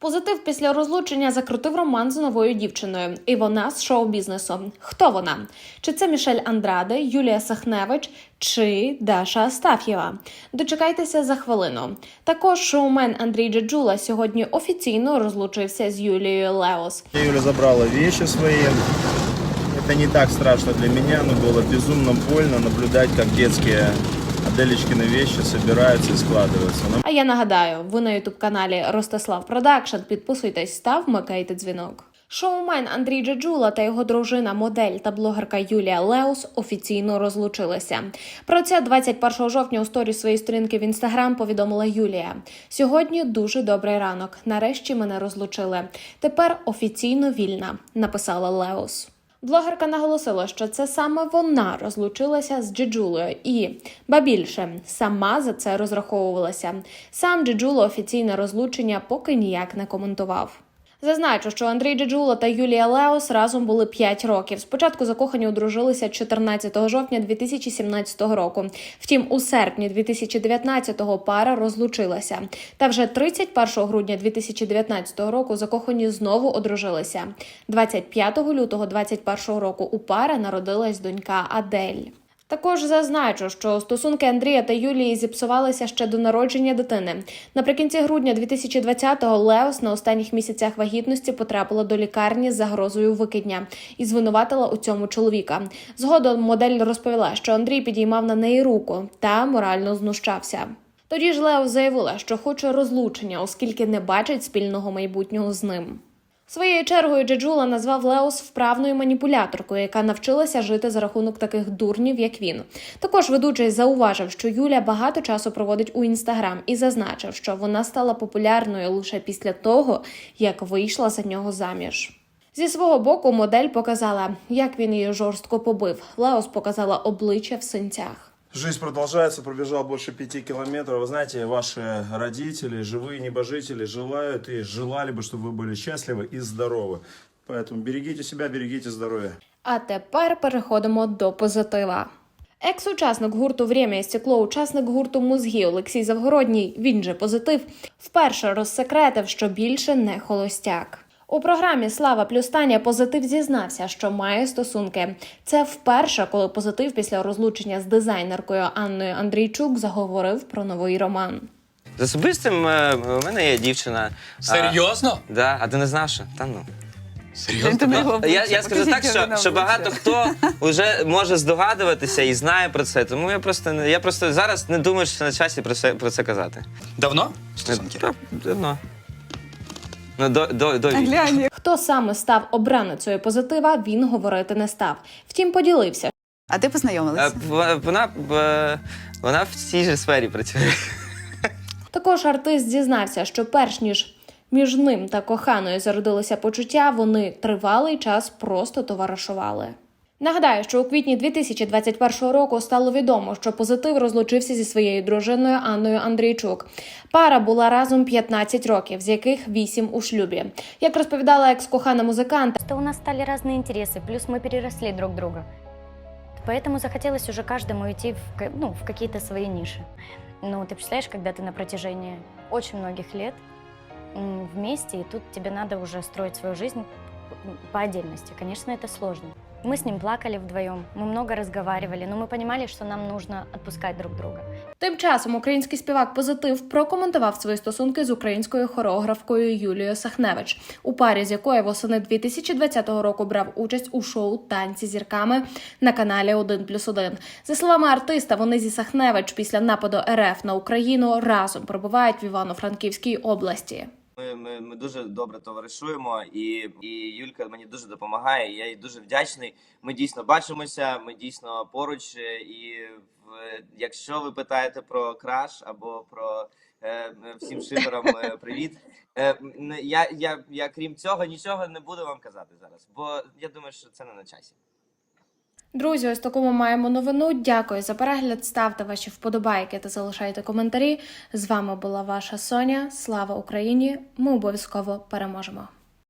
Позитив після розлучення закрутив роман з новою дівчиною, і вона з шоу-бізнесу. Хто вона? Чи це Мішель Андраде, Юлія Сахневич чи Даша Астаф'єва? Дочекайтеся за хвилину. Також шоумен Андрій Джеджула сьогодні офіційно розлучився з Юлією Леос. Юля забрала вещи свои. Это не так страшно для меня, но было безумно больно наблюдать, как детские Аделечкины вещи собираются и складываются. Нам А я нагадаю, ви на ютуб каналі Ростислав Продакшн. Підписуйтесь та вмикайте дзвінок. Шоумен Андрій Джеджула та його дружина, модель та блогерка Юлія Леус офіційно розлучилися. Про це 21 жовтня у сторі своєї сторінки в інстаграм повідомила Юлія. Сьогодні дуже добрий ранок. Нарешті мене розлучили. Тепер офіційно вільна, написала Леус. Блогерка наголосила, що це саме вона розлучилася з Джиджулою і, ба більше, сама за це розраховувалася. Сам Джиджуло офіційне розлучення поки ніяк не коментував. Зазначу, що Андрій Джеджуло та Юлія Леос разом були 5 років. Спочатку закохані одружилися 14 жовтня 2017 року. Втім, у серпні 2019-го пара розлучилася. Та вже 31 грудня 2019 року закохані знову одружилися. 25 лютого 2021 року у пара народилась донька Адель. Також зазначу, що стосунки Андрія та Юлії зіпсувалися ще до народження дитини. Наприкінці грудня 2020-го Леос на останніх місяцях вагітності потрапила до лікарні з загрозою викидня і звинуватила у цьому чоловіка. Згодом модель розповіла, що Андрій підіймав на неї руку та морально знущався. Тоді ж Лео заявила, що хоче розлучення, оскільки не бачить спільного майбутнього з ним. Своєю чергою Джеджула назвав Леос вправною маніпуляторкою, яка навчилася жити за рахунок таких дурнів, як він. Також ведучий зауважив, що Юля багато часу проводить у інстаграм і зазначив, що вона стала популярною лише після того, як вийшла за нього заміж. Зі свого боку модель показала, як він її жорстко побив. Леос показала обличчя в синцях. Жизнь продолжается, пробежал больше пяти километров. Вы знаете, ваши родители, живые небожители, желают и желали бы, чтобы вы были счастливы и здоровы. Поэтому берегите себя, берегите здоровье. А тепер переходимо до позитива. Екс-учасник гурту «Время і стекло, учасник гурту Мозги Олексій Завгородній, він же позитив, вперше розсекретив, що більше не холостяк. У програмі Слава плюс Таня позитив зізнався, що має стосунки. Це вперше, коли позитив після розлучення з дизайнеркою Анною Андрійчук заговорив про новий роман. З особистим е, у мене є дівчина. А, Серйозно? да, а ти не знав, що? Та ну. Серйозно? Його Я, я скажу так, що, що багато хто вже може здогадуватися і знає про це. Тому я просто не- я просто зараз не думаю, що на часі про це про це казати. Давно? Стосунки? Давно. Ну, до, до, до війни. глянь, Хто саме став обраницею позитива, він говорити не став. Втім, поділився, А ти Е, познайомилися? в- Вона, е, вона в цій же сфері працює. Також артист зізнався, що перш ніж між ним та коханою зародилися почуття, вони тривалий час просто товаришували. Нагадаю, що у квітні 2021 року стало відомо, що позитив розлучився зі своєю дружиною Анною Андрійчук. Пара була разом 15 років, з яких 8 у шлюбі. Як розповідала екс-кохана музиканта, Что у нас стали разные интересы, плюс мы переросли друг друга. Поэтому захотелось уже каждому идти в, ка- ну, в какие-то свои ниши. Ну, ты представляешь, когда ты на протяжении очень многих лет м, вместе, и тут тебе надо уже строить свою жизнь м, по отдельности. Конечно, это сложно. Мы с ним плакали вдвоем, мы много разговаривали, но мы понимали, что нам нужно отпускать друг друга. Тим часом український співак Позитив прокоментував свої стосунки з українською хореографкою Юлією Сахневич, у парі з якою восени 2020 року брав участь у шоу Танці з зірками на каналі 1+,1. За словами артиста, вони зі Сахневич після нападу РФ на Україну разом перебувають в Івано-Франківській області. Ми, ми, ми дуже добре товаришуємо, і, і Юлька мені дуже допомагає. і Я їй дуже вдячний. Ми дійсно бачимося, ми дійсно поруч. е, І в, якщо ви питаєте про краш або про е, всім шиперам е, привіт. Е, я, я, я крім цього нічого не буду вам казати зараз, бо я думаю, що це не на часі. Друзі, ось такому маємо новину. Дякую за перегляд. Ставте ваші вподобайки та залишайте коментарі. З вами була ваша Соня. Слава Україні! Ми обов'язково переможемо.